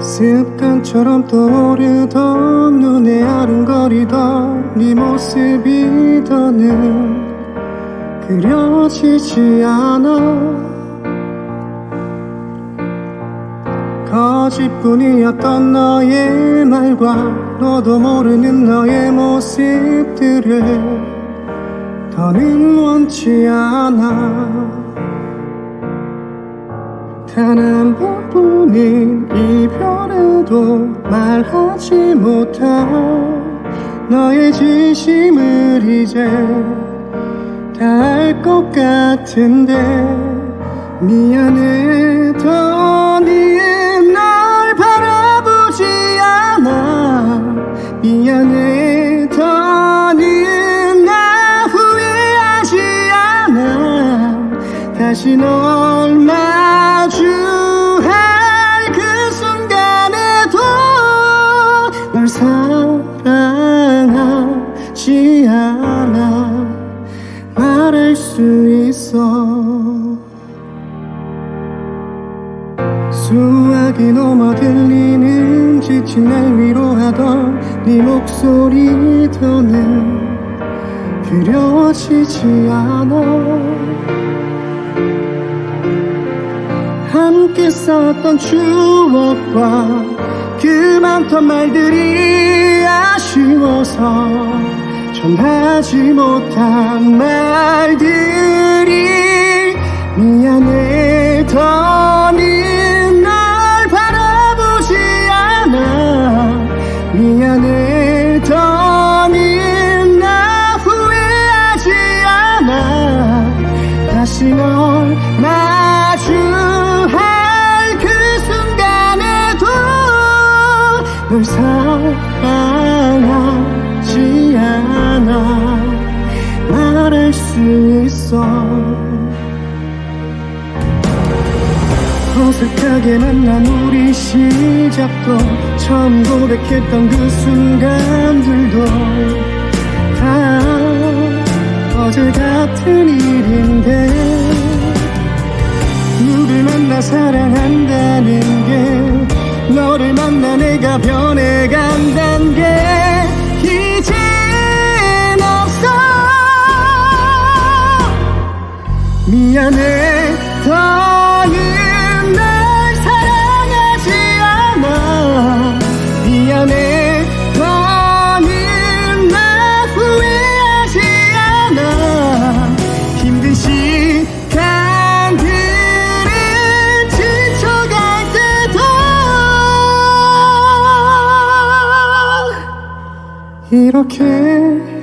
습관처럼 떠오르던 눈에 아른거리던 네 모습이 더는 그려지지 않아. 거짓뿐이었던 너의 말과 너도 모르는 너의 모습들을 더는 원치 않아. 단한 번뿐 너의 진심을 이제 다 알 것 같은데 미안해 더 이은 널 바라보지 않아. 미안해 더 이은 나 후회하지 않아. 다시 널 사랑하지 않아 말할 수 있어. 수화기 넘어 들리는 지친 날 위로하던 네 목소리 더는 그려지지 않아. 함께 쌓았던 추억과 그 많던 말들이 아쉬워서 전하지 못한 말들이 미안해 더는 날 바라보지 않아. 미안해 더는 나 후회하지 않아. 다시 널 마주할 그 순간에도 널 사랑 하지 않아. 말할 수 있어. 어색하게 만난 우리 시작도 처음 고백했던 그 순간들도 다 어제 같은 일인데 누굴 만나 사랑한다는 게 너를 만나 내가 변해간다 미안해. 더는 날 사랑하지 않아. 미안해. 더는 나 후회하지 않아. 힘든 시간들을 지쳐갈 때도 이렇게